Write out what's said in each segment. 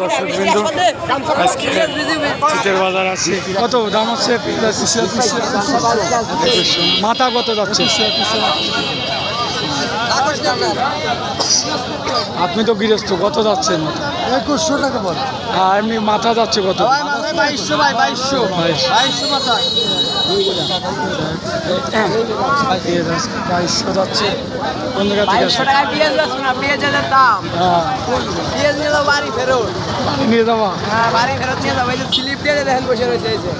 দর্শক বিন্দু আজকে শীতের বাজার আছে। কত দাম হচ্ছে মাথা কত যাচ্ছে? আপনি তো গৃহস্থ কত যাচ্ছেন একুশশো টাকা বল। আর এমনি মাথা যাচ্ছে কত? বাইশশো ভাই বাইশশো। বাইশশো। মাথা বাইশশো যাচ্ছে কোন জায়গা থেকে দাম নিয়ে যাও বাড়ি ফেরত নিয়ে যাওয়া হ্যাঁ বাড়ি ফেরত নিয়ে যাব এই যে স্লিপ দিয়ে দেখেন বসে রয়েছে এই যে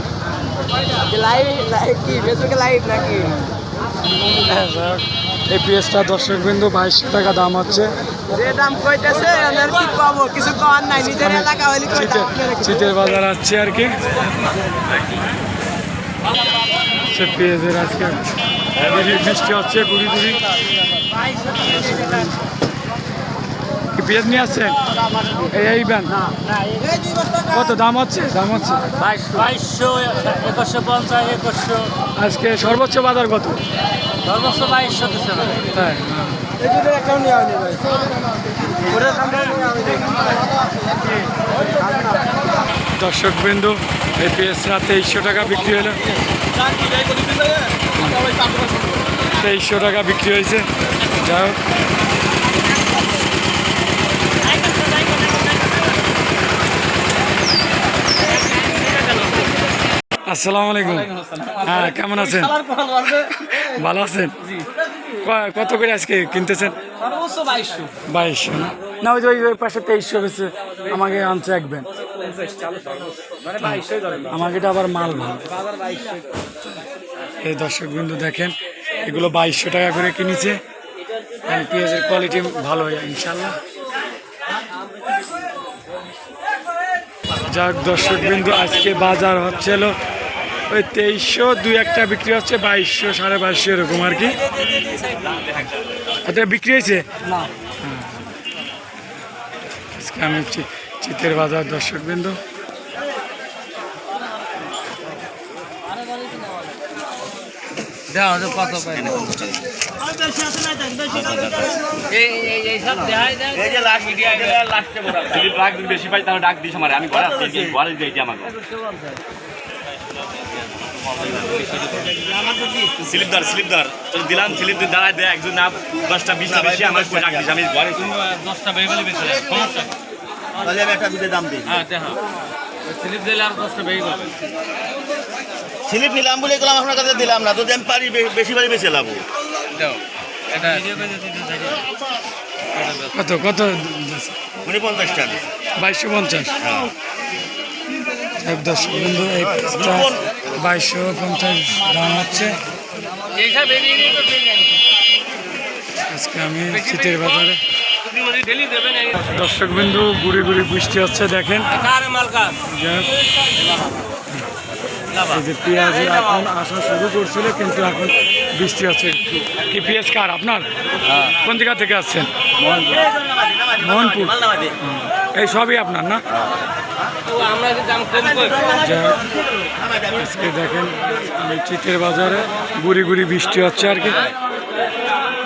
লাইভ লাইভ কি ফেসবুকে লাইভ নাকি এই দর্শক বিন্দু বাইশশো টাকা দাম হচ্ছে শীতের বাজার আসছে আর কি। সে পেঁয়াজের আজকে বৃষ্টি হচ্ছে গুড়ি গুড়ি। পেঁয়াজ নিয়ে আসছেন? এই ব্যান। কত দাম হচ্ছে? দাম হচ্ছে। বাইশশো একুশশো পঞ্চাশ একুশশো। আজকে সর্বোচ্চ বাজার কত? সর্বোচ্চ বাইশশো তাই? হ্যাঁ। দর্শক বিন্দু এই পেঁয়াজটা তেইশশো টাকা বিক্রি হলো। তেইশশো টাকা বিক্রি হয়েছে। যাই হোক। আসসালামু আলাইকুম। হ্যাঁ কেমন আছেন? ভালো আছেন? কত করে আজকে কিনতেছেন? বাইশশো। না? ওই যে ওই পাশে তেইশশো আমাকে আনছে একবেন মানে আমাকে এটা আবার মাল ভালো এই দর্শক বিন্দু দেখেন এগুলো বাইশশো টাকা করে কিনেছে। পেঁয়াজের কোয়ালিটি ভালো হয় ইনশাল্লাহ যাক দর্শক বিন্দু আজকে বাজার হচ্ছে হলো ওই তেইশশো দুই একটা বিক্রি হচ্ছে বাইশশো সাড়ে বাইশশো এরকম আর কি। এটা বিক্রি হয়েছে? আজকে আমি হচ্ছে চিতের বাজার দর্শক বিন্দু কত এই এই এই সব দেখাই দেয় এই যে লাস্ট মিডিয়া এটা লাস্টে বড় যদি ডাক বেশি পাই ডাক দিস আমার। আমি ঘরে আসছি এই ঘরে যাই আমাকে। স্লিপ ধর তোর দিলাম স্লিপ দিয়ে দাঁড়ায় দে একজন না দশটা বিশটা বেশি আমার ডাক দিস আমি ঘরে দশটা বেশি সমস্যা তাহলে আমি একটা দুটো দাম দিই। হ্যাঁ। স্লিপ দিলে আর গেল স্লিপ নিলাম বলে গেলাম আপনার কাছে দিলাম না যদি আমি পারি বেশি পারি বেশি লাভ কত কত? উনি পঞ্চাশ টাকা বাইশশো পঞ্চাশ? হ্যাঁ। এক বিন্দু এই বাইশশো পঞ্চাশ দাম হচ্ছে আজকে আমি শীতের বাজারে দর্শক বিন্দু গুড়ি গুড়ি বৃষ্টি হচ্ছে দেখেন। যে পেঁয়াজ এখন আসা শুরু করছিল কিন্তু এখন বৃষ্টি হচ্ছে কি পেঁয়াজ কার? আপনার? কোন জায়গা থেকে আসছেন? মোহনপুর। এই সবই আপনার না? আজকে দেখেন আমি চিতের বাজারে গুড়ি গুড়ি বৃষ্টি হচ্ছে আর কি।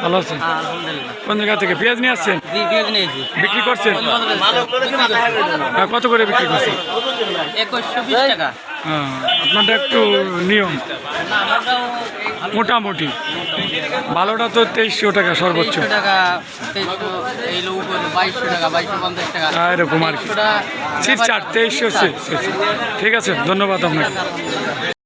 ভালো আছেন? কোন জায়গা থেকে? পেঁয়াজ নিয়ে আসছেন? বিক্রি করছেন? হ্যাঁ, কত করে বিক্রি করছেন? হ্যাঁ, আপনারটা একটু নিয়ম। মোটামুটি। ভালোটা তো তেইশশো টাকা সর্বোচ্চ। হ্যাঁ, এরকম আর কি। চার তেইশশো ঠিক আছে ধন্যবাদ আপনাকে।